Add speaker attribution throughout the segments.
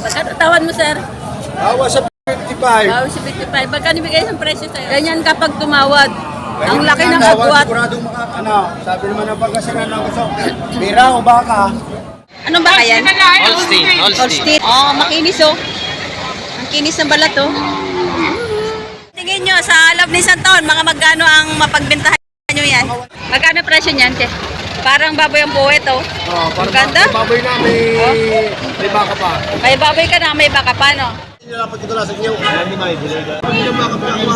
Speaker 1: Magkano tawan mo, sir?
Speaker 2: Bawa sa 55.
Speaker 1: Bawa si 55. Magkano bigay ng presyo sa'yo? Ganyan kapag tumawad.
Speaker 2: Kaya
Speaker 1: Ang laki ng agwat.
Speaker 2: Siguradong maka, ano, sabi naman ng pagkasinan ng gusto. Bira o baka.
Speaker 1: Ano ba yan?
Speaker 3: Holstein, Holstein.
Speaker 1: Oh, makinis oh. Ang kinis ng balat oh. Tingin nyo, sa loob ni Santon, mga magkano ang mapagbentahan nyo yan? Magkano presyo niyan, che? Parang baboy ang buwet oh.
Speaker 2: Oh,
Speaker 1: Ang ganda.
Speaker 2: Baboy na may, may baka pa.
Speaker 1: May baboy ka na, may baka pa no?
Speaker 2: Nilapad ko lang sa inyo. Hindi may bilay ka. Hindi na baka pa ako.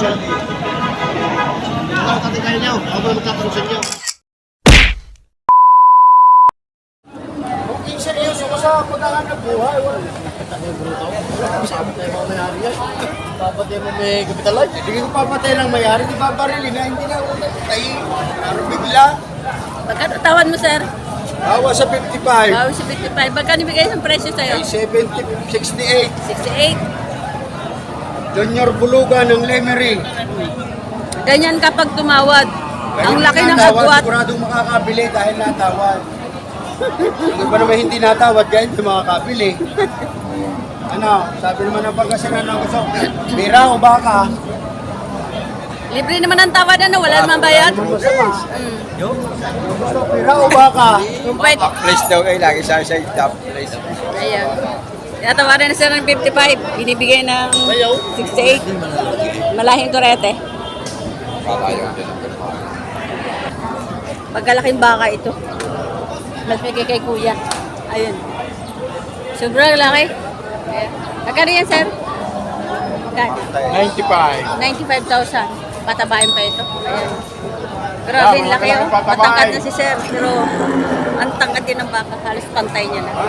Speaker 2: Ako tatay kayo niyo. Ako ba magtatanong sa inyo? Okay, seryoso ko sa pagkakanap buhay. Wala. Sabi tayo mga mayari yan. Papatay mo may kapitalay. Hindi ko papatay ng mayari. Di ba barili na hindi na una. Tayo. Ano bigla?
Speaker 1: Magkano tawan mo, sir?
Speaker 2: Bawa sa 55.
Speaker 1: Bawa si 55. Magkano bigay ng presyo sa'yo?
Speaker 2: Ay 70, 68.
Speaker 1: 68.
Speaker 2: Junior Bulugan ng Lemery.
Speaker 1: Ganyan kapag tumawad. Ang laki ng agwat.
Speaker 2: Siguradong makakabili dahil natawad. Hindi ba naman hindi natawad kaya hindi makakabili. Ano, sabi naman ng pagkasinan ng gusto. Bira o baka.
Speaker 1: Libre naman ang tawad ano, wala naman bayad. Mm.
Speaker 2: Gusto, bira o baka.
Speaker 1: Kung pwede,
Speaker 3: Place daw kayo lagi sa sa top place.
Speaker 1: Ayan. Tinatawaran na sila ng 55. Binibigay ng 68. Malahing turete. Pagkalaking baka ito. Mas may kay kuya. Ayun. Sobrang laki. Ayan. Magkano yan, sir? Magkano?
Speaker 2: 95.
Speaker 1: 95,000. Patabayan pa ito. Ayan. Grabe, ang laki oh. Matangkad na si sir. Pero ang tangkad din ng baka. Halos pantay niya na.
Speaker 3: Na.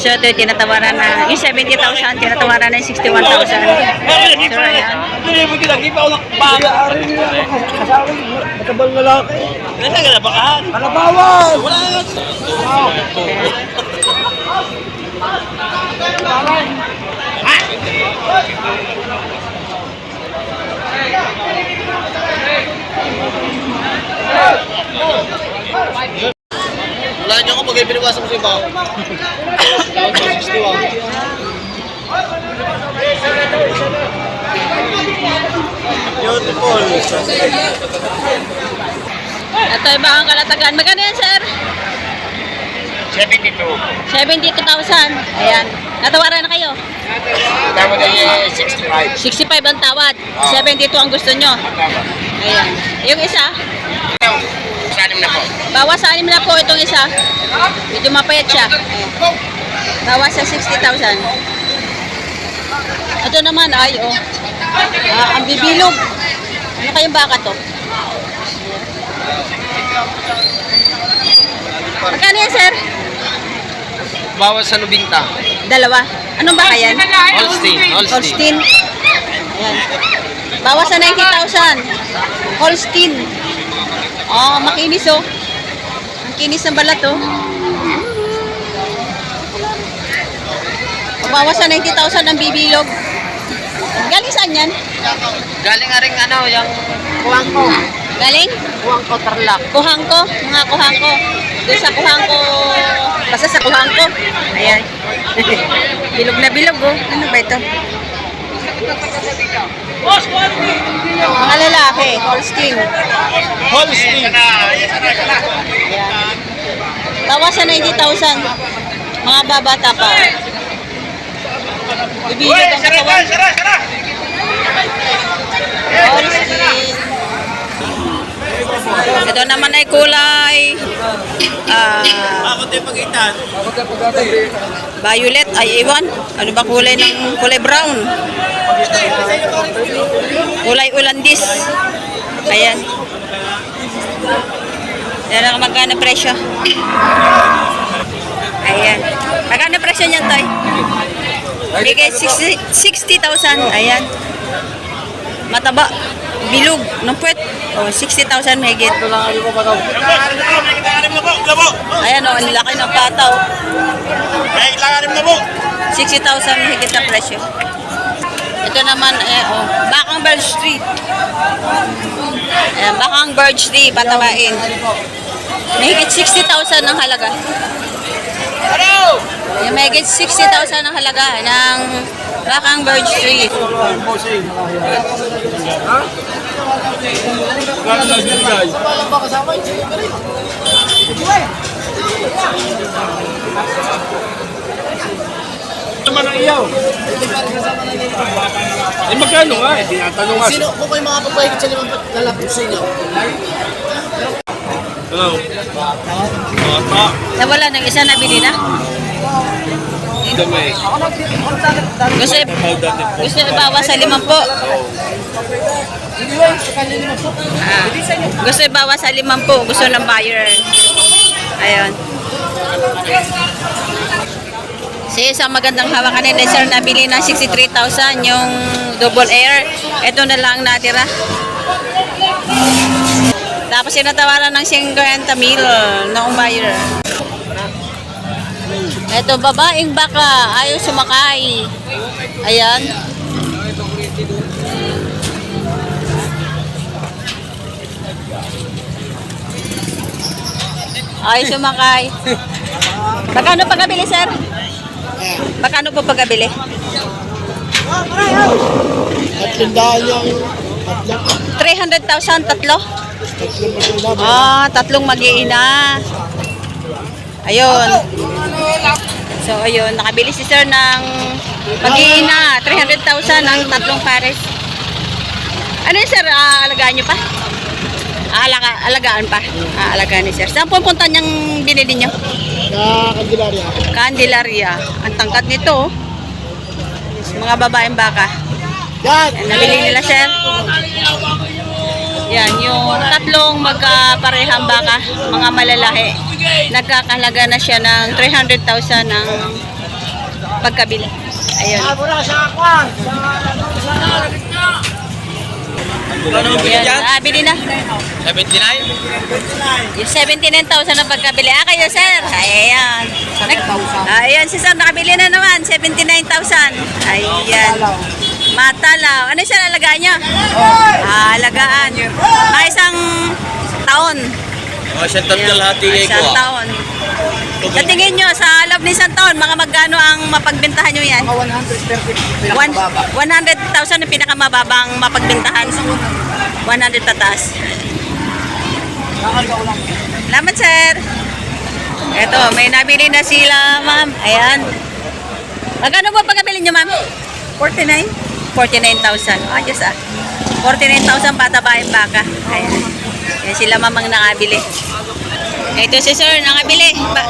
Speaker 1: So ito yung tinatawaran na, yung 70,000, tinatawaran na yung 61,000. So ayan.
Speaker 3: Hindi mo kita gipa ulang baga.
Speaker 2: Matabang lalaki.
Speaker 3: Nasa ka na bakahan.
Speaker 2: Kalabawan!
Speaker 3: Wala. Wala niyo ako pag piniwasan ko sa iba. Beautiful.
Speaker 1: Ito yung bakang kalatagan. Magkano yan, sir?
Speaker 3: 72.
Speaker 1: 72,000. Ayan. Natawaran na kayo.
Speaker 3: Tama na yung 65.
Speaker 1: 65 ang tawad. 72 ang gusto nyo.
Speaker 3: Tama.
Speaker 1: Ayan. Yung isa,
Speaker 3: Sa anim na po.
Speaker 1: bawas sa anim na po itong isa. Medyo mapayat siya. Bawas sa 60,000. Ito naman, ay, oh. Ah, ang bibilog. Ano kayong baka to? Magkano yan, sir?
Speaker 3: Bawas sa Lubinta.
Speaker 1: Dalawa. Anong baka yan?
Speaker 3: Holstein. Holstein.
Speaker 1: Holstein. Ayan. Bawas sa 90,000. Holstein. Oh, makinis oh. Ang kinis ng balat oh. Bawas sa 90,000 ang bibilog. Galing saan yan?
Speaker 3: Galing nga rin ano, yung kuwang ko.
Speaker 1: Galing?
Speaker 3: Kuwang ko tarlak.
Speaker 1: Kuhangko, mga kuhangko. Doon sa kuhangko, basta sa kuhangko. Ayan. bilog na bilog oh. Ano ba ito? Mga lalaki, Holstein.
Speaker 3: Holstein.
Speaker 1: Ayan. Bawas sa 90,000. Mga babata pa. Bibilog ang katawan. Holstein. Ito naman ay kulay ah,
Speaker 3: Ako tayo pagitan.
Speaker 1: violet. Ay, iwan. Ano ba kulay ng kulay brown? Kulay ulandis. Ayan. Yan ang magkano presyo. Ayan. Magkano presyo niyan, Toy? Bigay 60 60,000. Ayan. Mataba. Bilog. Ng puwet. Oh, 60,000 megit. Ayan o, ang laki ng pataw.
Speaker 3: Ay, langarim na po.
Speaker 1: 60,000 higit na presyo. Ito naman, eh, oh, Bakang Bell Street. Ayan, bakang birch tree, patabain. Mahigit 60,000 ang halaga. Yung mahigit 60,000 ang halaga ng bakang birch tree.
Speaker 4: Ba kasama yun? Sige, pare.
Speaker 5: Naman ang iyaw. Eh magkano nga eh? Tinatanong nga.
Speaker 4: Sino kung kayo mga papayag sa limang lalapit sa inyo?
Speaker 5: Hello. Bata.
Speaker 1: Nawala ng isa nabili na.
Speaker 5: Dami.
Speaker 1: Gusto, gusto ibawas sa limang po. Ah, gusto ibawas sa limang po. Gusto ng buyer. Ayun. Si isang magandang hawakan ni sir nabili ng 63,000 yung double air. Ito na lang natira. Tapos sinatawaran ng 50 mil na buyer. Ito, babaeng baka. Ayaw sumakay. Ayan. Ayaw sumakay. Magkano pagkabili, sir? Magkano po pagkabili?
Speaker 4: At tindaan yung tatlong
Speaker 1: 300,000, tatlo? Ah, tatlong mag-iina. Ayun. So, ayun. Nakabili si sir ng mag-iina. 300,000 ang tatlong pares. Ano yun, sir? Ah, alagaan nyo pa? Ah, alaga, alagaan pa. Ah, alagaan ni sir. Saan pupunta niyang binili niyo?
Speaker 4: Na Candelaria.
Speaker 1: Candelaria. Ang tangkad nito. oh. Mga babaeng baka.
Speaker 4: Yan!
Speaker 1: Yan, nabili nila, sir. Yan, yung tatlong magkaparehang baka, mga malalaki. Nagkakalaga na siya ng 300,000 ng pagkabili. Ayun. Yan, ah, bili na.
Speaker 5: 79?
Speaker 1: Yung 79,000 ang pagkabili. Ah, kayo, sir. Ayan. Nag- Ayan, si sir, nakabili na naman. 79,000. Ayan. Matalaw. Ano siya alagaan niya? Ah, alagaan. Mga isang taon.
Speaker 5: Oh, isang tatlo lahat
Speaker 1: Isang taon. Sa tingin nyo, sa loob ng isang taon, mga magkano ang mapagbentahan nyo yan?
Speaker 4: Mga 130
Speaker 1: One-
Speaker 4: pinakamababa.
Speaker 1: 100,000 ang pinakamababang mapagbentahan. 100 tatas.
Speaker 4: Nakagaw lang.
Speaker 1: Salamat, sir. Eto, may nabili na sila, ma'am. Ayan. Magkano po pagkabili nyo, ma'am? 49? 49,000. Ayos ah. 49,000 patabaing baka. Ayan. Yan sila mamang nakabili. Ito si sir, nakabili. Ba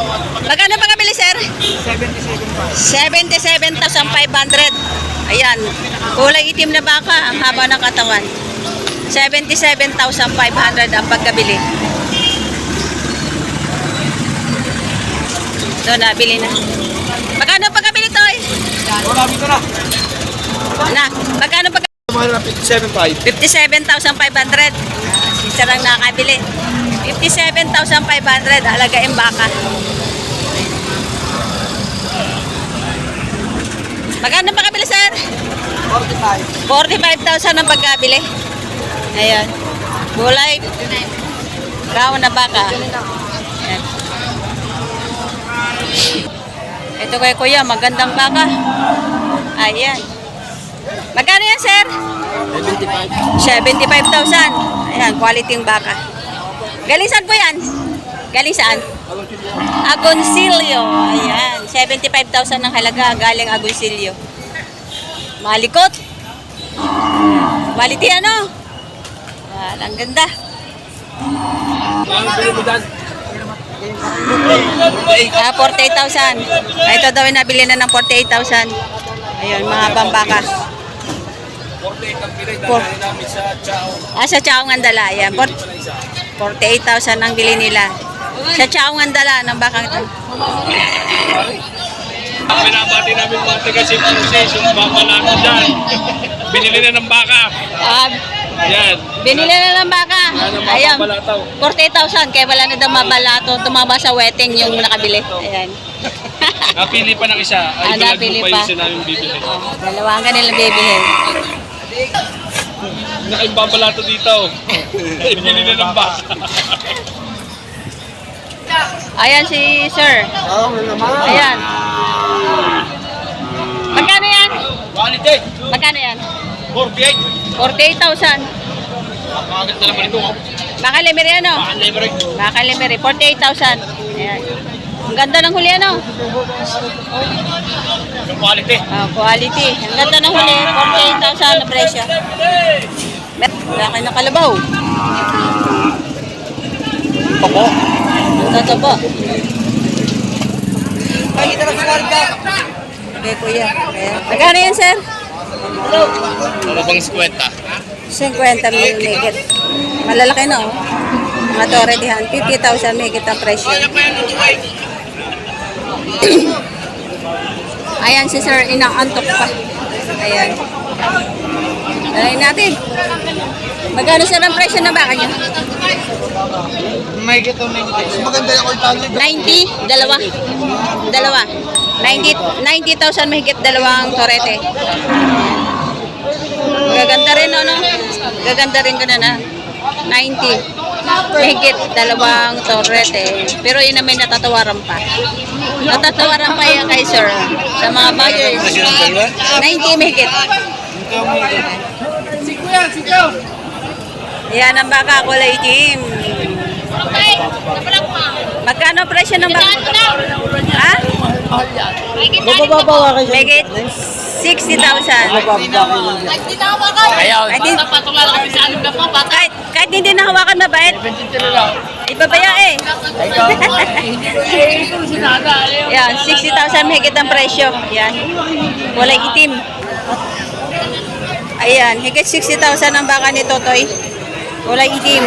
Speaker 1: magkano pagkabili, sir? 77,500. Ayan. Kulay itim na baka. Ang haba ng katawan. 77,500 ang pagkabili. Ito, nabili na. Magkano pagkabili to eh?
Speaker 5: Wala, dito na.
Speaker 1: Na, magkano pag
Speaker 5: Mahal na 57.5.
Speaker 1: 57,500. Ah, si Sir ang nakabili. 57,500. Alaga yung baka. Magkano pagkabili, sir?
Speaker 4: 45.
Speaker 1: 45,000 ang pagkabili. Ayan. Gulay. Brown na baka. Ayan. Ito kay kuya, magandang baka. Ayan. Magkano yan, sir? 75,000. Ayan, quality yung baka. Galing saan po yan? Galing saan? Agoncillo. Ayan, 75,000 ang halaga. Galing Agoncillo. Malikot. Quality ano? Ayan, ang ganda. Ah, 48,000. Ah, Ito daw yung nabili na ng 48,000. Ayun, mga bambaka.
Speaker 5: 48 ang pinay.
Speaker 1: Por-
Speaker 5: Dahil namin sa Chao.
Speaker 1: Ah, sa Chao Ngandala. Por- 48,000 ang bili nila. Sa Chao Ngandala ng bakang ito.
Speaker 5: Pinabati namin mga taga si Francis, yung baka namin dyan. Binili na ng baka.
Speaker 1: Ah,
Speaker 5: Yan.
Speaker 1: binili na ng baka.
Speaker 5: Yan ang
Speaker 1: Ayan,
Speaker 5: mapabalataw.
Speaker 1: 48,000. Kaya wala na daw mabalato. Tumama sa wedding yung nakabili. Ayan.
Speaker 5: Napili pa ng isa.
Speaker 1: Ah,
Speaker 5: Ay, bulag
Speaker 1: napili
Speaker 5: pa. yung isa namin bibili.
Speaker 1: Oh, dalawa ang kanilang bibilhin.
Speaker 5: Nakaibabalato dito. Ibili na ng baka.
Speaker 1: Ayan si sir.
Speaker 4: Oo, naman.
Speaker 1: Ayan. Magkano yan?
Speaker 5: Quality.
Speaker 1: Magkano yan?
Speaker 5: 48.
Speaker 1: 48,000.
Speaker 5: Napakagat na naman ito.
Speaker 1: Baka limeri ano?
Speaker 5: Baka libre.
Speaker 1: Baka limeri. 48,000. Ayan. Ang ganda ng huli ano?
Speaker 5: Quality.
Speaker 1: Ah, quality. Ang ganda ng huli. 48,000 na presyo. Laki na kalabaw.
Speaker 4: Pako.
Speaker 1: Ito po. Pakita na sa Okay, kuya. Magkano yan, sir?
Speaker 5: Ano bang 50?
Speaker 1: 50 mil megit. Malalaki na, oh. Mga tore dihan. 50,000 megit ang presyo. Ayan si sir, inaantok pa. Ayan. Dalayin natin. Magkano sir ang presyo na baka niyo?
Speaker 4: May gito, may gito. Mas maganda yung old tagli.
Speaker 1: 90, dalawa. Dalawa. 90 90,000 mahigit dalawang torete. Gaganda rin, ano? Gaganda rin ko na na. 90. Mahigit dalawang torete. Pero yun na may natatawaran pa. Natatawaran pa yan kay sir. Sa mga buyers. 90 mahigit. Yan ang baka kulay team. Magkano presyo ng baka? Ha?
Speaker 4: Mababawa kayo.
Speaker 1: Megit 60,000.
Speaker 5: Ayaw.
Speaker 1: Kahit, hindi- kahit, kahit hindi nahawakan mabait, ibabaya eh. Yan, 60,000 mahigit ang presyo. Yan. Kulay itim. Ayan, higit 60,000 ang baka ni Totoy. Kulay itim.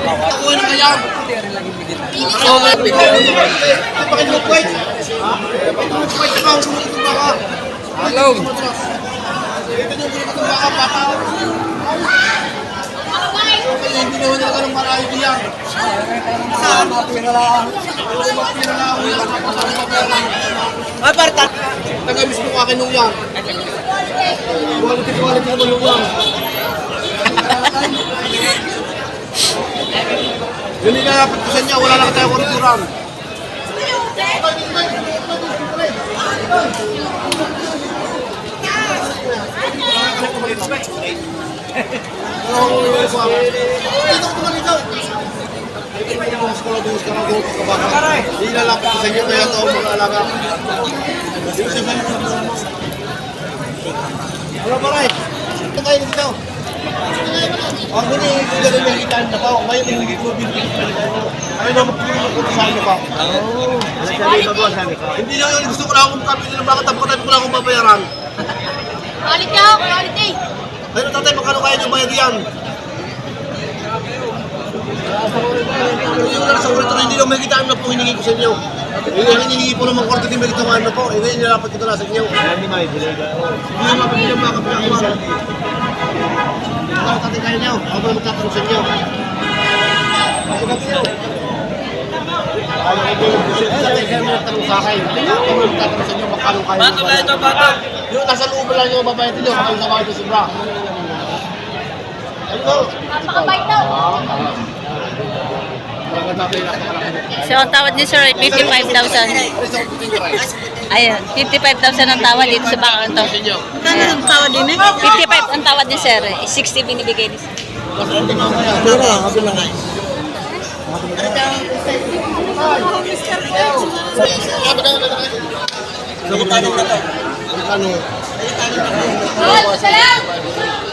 Speaker 4: Hello. Hindi naman nila ganun marami diyan. Sa lang. Ay, parta. Tagamis mo ka kinuyang. Quality, quality naman yung yan. Yun yung nalapit ko sa inyo, wala lang tayo kurikuran. Hindi lalapit ko sa inyo, kaya ito ang mga alaga. Wala pa rin. Ito kayo dito. Ang hindi ka rin nakitaan na pa. Ngayon, hindi ko binigyan. Ay, na magpili ko sa inyo pa. Hindi na yun. Gusto ko lang akong kapili ng bakit tapos ko lang akong babayaran.
Speaker 6: Quality ako, quality.
Speaker 4: Ay, tatay, magkano kaya niyo bayad yan? Hindi ko lang sa ulit hindi lang may kitaan na po hiningi ko sa inyo. Hindi lang hinihingi po naman kwarto din may kitaan na po. Hindi nilalapat ko na sa inyo. Hindi naman mapili ang mga kapilang ko. Ano tatay kaya niyo? Ako ba magtatanong sa inyo? Ako ba kayo? Tatay kaya mo nagtanong sa akin. Ako ba magtatanong sa inyo? Magkano kaya? Bato nasa loob lang yung babayad niyo. Kapag sa mga ito sobra. Ano?
Speaker 6: Napakabait daw.
Speaker 1: So, ang tawad ni sir ay 55,000. Ayan, 55,000 ang tawad dito sa baka to. Magkano ang tawad din eh? 55 ang tawad ni sir. eh. 60 binibigay ni sir.
Speaker 4: Ano?
Speaker 6: Tol, salam.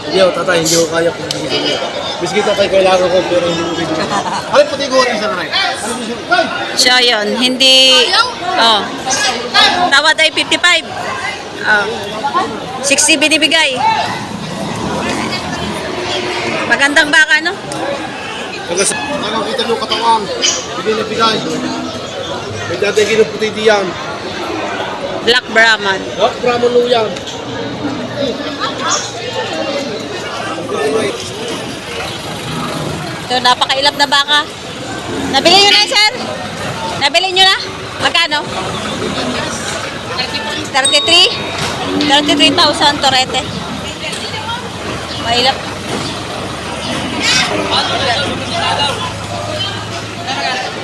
Speaker 4: Hindi ako, tatay, hindi ko kaya kung hindi ko kaya. Biski ko kay kailangan ko, pero hindi ko bibigyan. Ano puti ko rin sa nanay?
Speaker 1: So, yun, hindi... Oh, tawad ay 55. Oh, 60 binibigay. Magandang baka, no?
Speaker 4: Nagas, nakakita niyo katawan. Bigay na bigay. May dati ginuputi diyan.
Speaker 1: Black Brahman.
Speaker 4: Wak, bramo luyang.
Speaker 1: Ito, napakailap na baka. Nabili nyo na, sir? Nabili nyo na? Magkano? 33? 33,000 torete. Mailap.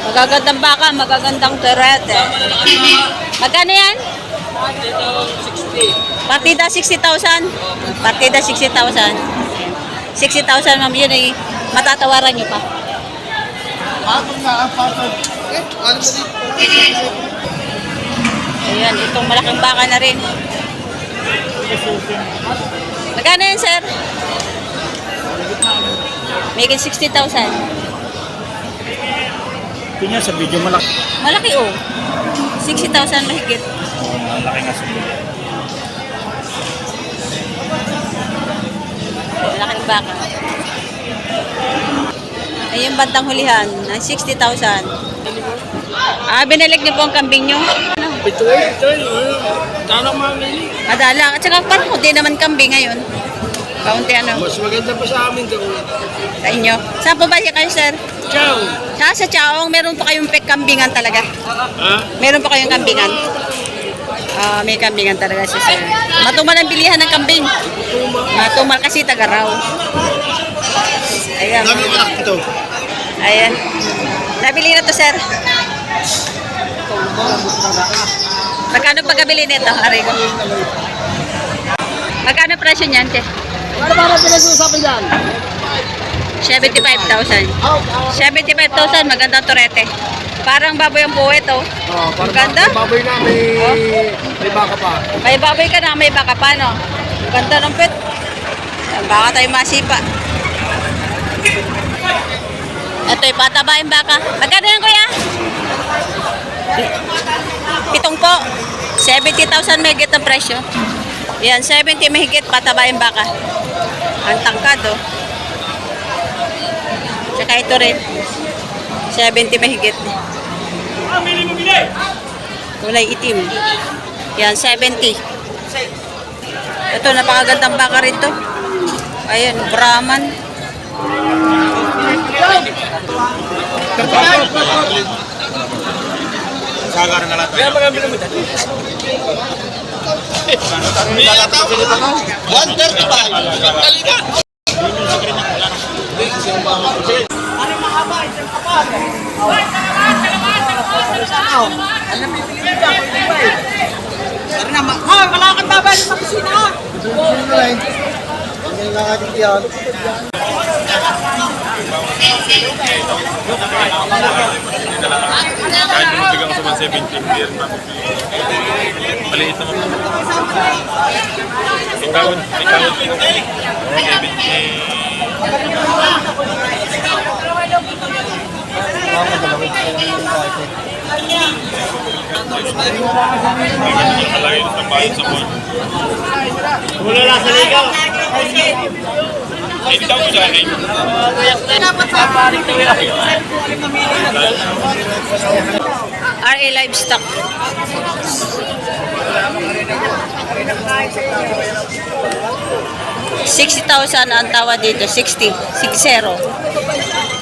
Speaker 1: Magagandang baka, magagandang terete. Magkano yan? Partida 60,000. Partida 60,000. 60,000 ma'am, yun ay matatawaran nyo pa. Ayan, itong malaking baka na rin. Magkano yan, sir? Megin 60,000.
Speaker 5: Tingnan sa video malaki.
Speaker 1: Malaki oh. 60,000 mahigit.
Speaker 5: Malaki nga sa video.
Speaker 1: Malaking baka. Ay, yung bantang hulihan, ng 60,000. Ah, binalig niyo po ang kambing niyo? Ano?
Speaker 5: Ito eh, ito eh. Tala mamili.
Speaker 1: Madala. At saka parang hindi naman kambing ngayon. Kaunti ano,
Speaker 5: Mas maganda pa sa amin daw.
Speaker 1: sa inyo. Saan po ba kayo, sir?
Speaker 5: Ciao!
Speaker 1: Sa sa Chaong, meron po kayong pek kambingan talaga.
Speaker 5: Ha?
Speaker 1: Meron po kayong kambingan. Ah, may kambingan talaga si sir. Matumal ang bilihan ng kambing. Matumal kasi taga raw. Ayan.
Speaker 4: Dami ko anak ito.
Speaker 1: Ayan. Nabili na to, sir. Magkano pagkabili nito, Arigo? Magkano presyo niyan, te?
Speaker 4: Ano ba pinag-uusapan dyan?
Speaker 1: 75,000. 75,000, magandang turete. Parang baboy ang buhay to.
Speaker 4: Oh,
Speaker 1: Ang ganda.
Speaker 4: Baboy na, may, may baka pa.
Speaker 1: May baboy ka na, may baka pa, no? Ang Ganda ng pet. Yan, Baka tayo masipa. Ito yung patabain baka. Magkano yan, kuya? Pitong po. 70,000 mahigit ang presyo. Yan, 70 mahigit patabain baka. Ang tangkad, oh. Tsaka ito rin. 70 mahigit. Kulay itim. Yan, 70. Ito, napakagandang baka rin to. Ayan, Brahman.
Speaker 5: Gagara na lang tayo. Kaya mo dati.
Speaker 4: 135. Hindi nga nga dito yan.
Speaker 5: Kahit sa 170, beer na ako. Maliit naman. Ikaw, ikaw. Oh, 70. Malayo sa bayan sa buwan.
Speaker 4: Wala sa ligaw.
Speaker 5: Eh, daw ko siya. Eh,
Speaker 1: RA Livestock. $60,000 ang tawa dito. 60. 60.